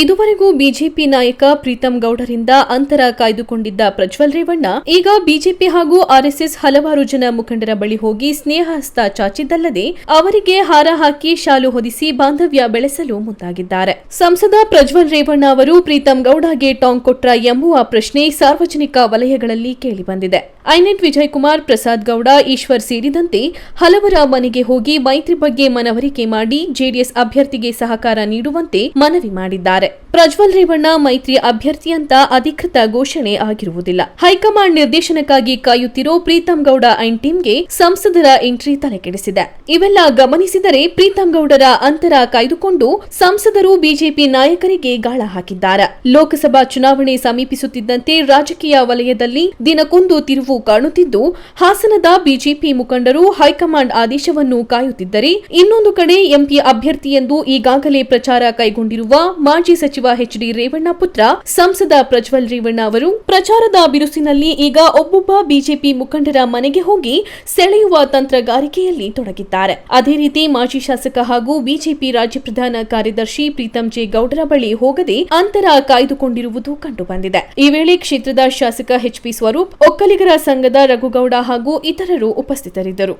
ಇದುವರೆಗೂ ಬಿಜೆಪಿ ನಾಯಕ ಪ್ರೀತಂ ಗೌಡರಿಂದ ಅಂತರ ಕಾಯ್ದುಕೊಂಡಿದ್ದ ಪ್ರಜ್ವಲ್ ರೇವಣ್ಣ, ಈಗ ಬಿಜೆಪಿ ಹಾಗೂ ಆರ್ಎಸ್ಎಸ್ ಹಲವಾರು ಜನ ಮುಖಂಡರ ಬಳಿ ಹೋಗಿ ಸ್ನೇಹಹಸ್ತ ಚಾಚಿದ್ದಲ್ಲದೆ ಅವರಿಗೆ ಹಾರ ಹಾಕಿ ಶಾಲು ಹೊದಿಸಿ ಬಾಂಧವ್ಯ ಬೆಳೆಸಲು ಮುಂದಾಗಿದ್ದಾರೆ. ಸಂಸದ ಪ್ರಜ್ವಲ್ ರೇವಣ್ಣ ಅವರು ಪ್ರೀತಂ ಗೌಡಗೆ ಟಾಂಗ್ ಕೊಟ್ರ ಎಂಬುವ ಪ್ರಶ್ನೆ ಸಾರ್ವಜನಿಕ ವಲಯಗಳಲ್ಲಿ ಕೇಳಿಬಂದಿದೆ. ಐನೆಟ್ ವಿಜಯ್ ಕುಮಾರ್ ಪ್ರಸಾದ್ ಗೌಡ, ಈಶ್ವರ್ ಸೇರಿದಂತೆ ಹಲವರ ಮನೆಗೆ ಹೋಗಿ ಮೈತ್ರಿ ಬಗ್ಗೆ ಮನವರಿಕೆ ಮಾಡಿ ಜೆಡಿಎಸ್ ಅಭ್ಯರ್ಥಿಗೆ ಸಹಕಾರ ನೀಡುವಂತೆ ಮನವಿ ಮಾಡಿದ್ದಾರೆ. ಪ್ರಜ್ವಲ್ ರೇವಣ್ಣ ಮೈತ್ರಿ ಅಭ್ಯರ್ಥಿ ಅಂತ ಅಧಿಕೃತ ಘೋಷಣೆ ಆಗಿರುವುದಿಲ್ಲ. ಹೈಕಮಾಂಡ್ ನಿರ್ದೇಶನಕ್ಕಾಗಿ ಕಾಯುತ್ತಿರೋ ಪ್ರೀತಂ ಗೌಡ ಅಂಡ್ ಟೀಮ್ಗೆ ಸಂಸದರ ಎಂಟ್ರಿ ತಲೆಕೆಡಿಸಿದೆ. ಇವೆಲ್ಲ ಗಮನಿಸಿದರೆ ಪ್ರೀತಂ ಗೌಡರ ಅಂತರ ಕಾಯ್ದುಕೊಂಡು ಸಂಸದರು ಬಿಜೆಪಿ ನಾಯಕರಿಗೆ ಗಾಳ ಹಾಕಿದ್ದಾರೆ. ಲೋಕಸಭಾ ಚುನಾವಣೆ ಸಮೀಪಿಸುತ್ತಿದ್ದಂತೆ ರಾಜಕೀಯ ವಲಯದಲ್ಲಿ ದಿನಕ್ಕೊಂದು ತಿರುವು ಕಾಣುತ್ತಿದ್ದು, ಹಾಸನದ ಬಿಜೆಪಿ ಮುಖಂಡರು ಹೈಕಮಾಂಡ್ ಆದೇಶವನ್ನು ಕಾಯುತ್ತಿದ್ದರೆ ಇನ್ನೊಂದು ಕಡೆ ಎಂಪಿ ಅಭ್ಯರ್ಥಿ ಎಂದು ಈಗಾಗಲೇ ಪ್ರಚಾರ ಕೈಗೊಂಡಿರುವ ಮಾಜಿ ಸಚಿವ ಎಚ್ ಡಿ ರೇವಣ್ಣ ಪುತ್ರ, ಸಂಸದ ಪ್ರಜ್ವಲ್ ರೇವಣ್ಣ ಅವರು ಪ್ರಚಾರದ ಬಿರುಸಿನಲ್ಲಿ ಈಗ ಒಬ್ಬೊಬ್ಬ ಬಿಜೆಪಿ ಮುಖಂಡರ ಮನೆಗೆ ಹೋಗಿ ಸೆಳೆಯುವ ತಂತ್ರಗಾರಿಕೆಯಲ್ಲಿ ತೊಡಗಿದ್ದಾರೆ. ಅದೇ ರೀತಿ ಮಾಜಿ ಶಾಸಕ ಹಾಗೂ ಬಿಜೆಪಿ ರಾಜ್ಯ ಪ್ರಧಾನ ಕಾರ್ಯದರ್ಶಿ ಪ್ರೀತಂ ಜೆ ಗೌಡರ ಬಳಿ ಹೋಗದೆ ಅಂತರ ಕಾಯ್ದುಕೊಂಡಿರುವುದು ಕಂಡುಬಂದಿದೆ. ಈ ವೇಳೆ ಕ್ಷೇತ್ರದ ಶಾಸಕ ಎಚ್ ಪಿ ಸ್ವರೂಪ್, ಒಕ್ಕಲಿಗರ ಸಂಘದ ರಘುಗೌಡ ಹಾಗೂ ಇತರರು ಉಪಸ್ಥಿತರಿದ್ದರು.